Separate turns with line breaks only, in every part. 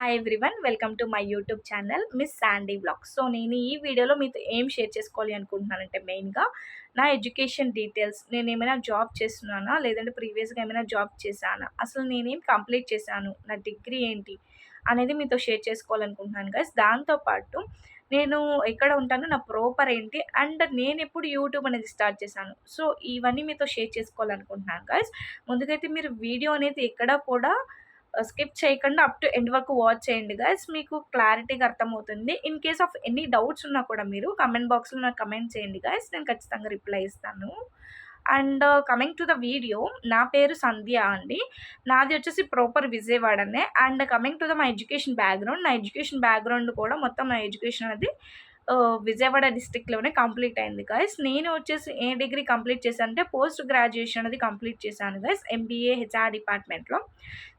Hi everyone welcome to my YouTube channel miss Sandy blog so నేను ఈ వీడియోలో మీతో ఏం షేర్ చేసుకోవాలి అనుకుంటున్నానంటే మెయిన్గా నా ఎడ్యుకేషన్ డీటెయిల్స్ నేను ఏమైనా జాబ్ చేస్తున్నానా లేదంటే ప్రీవియస్గా ఏమైనా జాబ్ చేశానా అసలు నేనేం కంప్లీట్ చేశాను నా డిగ్రీ ఏంటి అనేది మీతో షేర్ చేసుకోవాలనుకుంటున్నాను గైస్ దాంతోపాటు నేను ఎక్కడ ఉంటాను నా ప్రోపర్ ఏంటి అండ్ నేను ఎప్పుడు యూట్యూబ్ అనేది స్టార్ట్ చేశాను. సో ఇవన్నీ మీతో షేర్ చేసుకోవాలనుకుంటున్నాను గైస్ ముందుకైతే మీరు వీడియో అనేది ఎక్కడ కూడా Uh, స్కిప్ చేయకుండా అప్ టు ఎండ్ వరకు వాచ్ చేయండి గైస్ మీకు క్లారిటీగా అర్థమవుతుంది. In case of any doubts ఉన్నా కూడా మీరు కమెంట్ బాక్స్లో నాకు కమెంట్ చేయండి గైస్ నేను ఖచ్చితంగా రిప్లై ఇస్తాను. And coming to the video నా పేరు సంధ్య అండి. నాది వచ్చేసి proper విజయవాడనే. And coming to the my education background నా ఎడ్యుకేషన్ బ్యాక్గ్రౌండ్ కూడా మొత్తం నా ఎడ్యుకేషన్ అది విజయవాడ డిస్టిక్లోనే కంప్లీట్ అయింది గైస్ నేను వచ్చేసి ఏ డిగ్రీ కంప్లీట్ చేశాను అంటే పోస్ట్ గ్రాడ్యుయేషన్ అనేది కంప్లీట్ చేశాను గైస్ ఎంబీఏ హెచ్ఆర్ డిపార్ట్మెంట్లో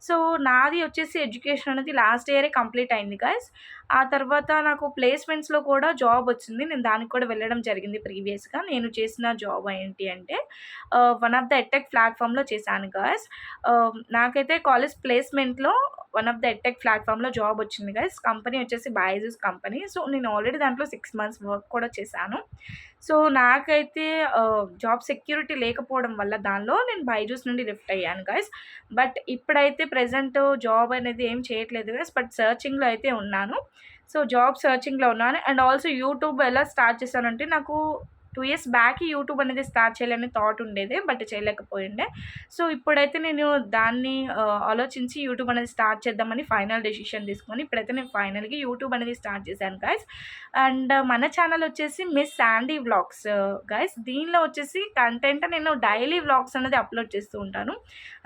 సో నాది వచ్చేసి ఎడ్యుకేషన్ అనేది లాస్ట్ ఇయరే కంప్లీట్ అయింది గైస్ ఆ తర్వాత నాకు ప్లేస్మెంట్స్లో కూడా జాబ్ వచ్చింది. నేను దానికి కూడా వెళ్ళడం జరిగింది ప్రీవియస్గా నేను చేసిన జాబ్ ఏంటి అంటే వన్ ఆఫ్ ద ఎట్టెక్ ప్లాట్ఫామ్లో చేశాను గైస్ నాకైతే కాలేజ్ ప్లేస్మెంట్లో వన్ ఆఫ్ ద ఎట్టెక్ ప్లాట్ఫామ్లో జాబ్ వచ్చింది గైస్ కంపెనీ వచ్చేసి బైజూస్ కంపెనీ సో నేను ఆల్రెడీ దాంట్లో సిక్స్ మంత్స్ వర్క్ కూడా చేశాను. సో నాకైతే జాబ్ సెక్యూరిటీ లేకపోవడం వల్ల దానిలో నేను బైజూస్ నుండి లిఫ్ట్ అయ్యాను గైస్ బట్ ఇప్పుడైతే ప్రజెంట్ జాబ్ అనేది ఏం చేయట్లేదు గైస్ బట్ సర్చింగ్లో అయితే ఉన్నాను. సో జాబ్ సర్చింగ్లో ఉన్నాను. అండ్ ఆల్సో యూట్యూబ్ ఎలా స్టార్ట్ చేశానంటే నాకు టూ ఇయర్స్ బ్యాక్ యూట్యూబ్ అనేది స్టార్ట్ చేయాలని థాట్ ఉండేది బట్ చేయలేకపోయిండే. సో ఇప్పుడైతే నేను దాన్ని ఆలోచించి యూట్యూబ్ అనేది స్టార్ట్ చేద్దామని ఫైనల్ డెసిషన్ తీసుకొని ఇప్పుడైతే నేను ఫైనల్గా యూట్యూబ్ అనేది స్టార్ట్ చేశాను గాయస్. అండ్ మన ఛానల్ వచ్చేసి మిస్ శాండీ వ్లాగ్స్ గైస్ దీనిలో వచ్చేసి కంటెంట్ నేను డైలీ వ్లాగ్స్ అనేది అప్లోడ్ చేస్తూ ఉంటాను.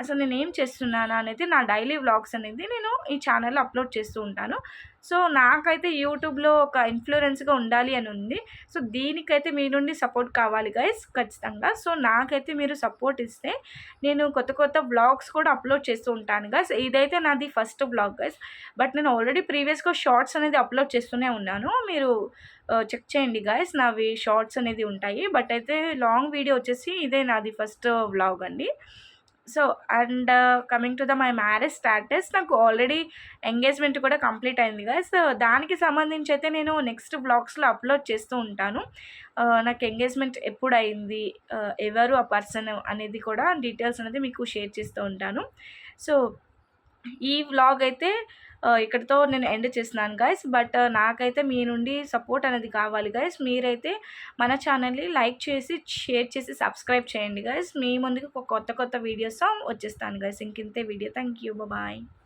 అసలు నేను ఏం చేస్తున్నాను అనేది నా డైలీ వ్లాగ్స్ అనేది నేను ఈ ఛానల్లో అప్లోడ్ చేస్తూ ఉంటాను. సో నాకైతే యూట్యూబ్లో ఒక ఇన్ఫ్లుయెన్స్గా ఉండాలి అని ఉంది. సో దీనికైతే మీ నుండి సపోర్ట్ కావాలి గైస్ ఖచ్చితంగా. సో నాకైతే మీరు సపోర్ట్ ఇస్తే నేను కొత్త కొత్త బ్లాగ్స్ కూడా అప్లోడ్ చేస్తూ ఉంటాను గైస్. ఇదైతే నాది ఫస్ట్ బ్లాగ్ గైస్. బట్ నేను ఆల్రెడీ ప్రీవియస్గా షార్ట్స్ అనేది అప్లోడ్ చేస్తూనే ఉన్నాను. మీరు చెక్ చేయండి గైస్ నావి షార్ట్స్ అనేది ఉంటాయి. బట్ అయితే లాంగ్ వీడియో వచ్చేసి ఇదే నాది ఫస్ట్ వ్లాగ్ అండి. So and coming to the my marriage status నాకు ఆల్రెడీ ఎంగేజ్మెంట్ కూడా కంప్లీట్ అయింది కదా. సో దానికి సంబంధించి అయితే నేను నెక్స్ట్ బ్లాగ్స్లో అప్లోడ్ చేస్తూ ఉంటాను. Uh, నాకు ఎంగేజ్మెంట్ ఎప్పుడు అయింది uh, ఎవరు ఆ పర్సన్ అనేది కూడా డీటెయిల్స్ అనేది మీకు షేర్ చేస్తూ ఉంటాను. సో ఈ వ్లాగ్ అయితే ఇక్కడితో నేను ఎండ్ చేస్తున్నాను గైస్ బట్ నాకైతే మీ నుండి సపోర్ట్ అనేది కావాలి గైస్ మీరైతే మన ఛానల్ని లైక్ చేసి షేర్ చేసి సబ్స్క్రైబ్ చేయండి గైస్ మీ ముందుకు కొత్త కొత్త వీడియోస్ వచ్చేస్తాను గైస్ ఇంకింతే వీడియో థ్యాంక్ యూ బాయ్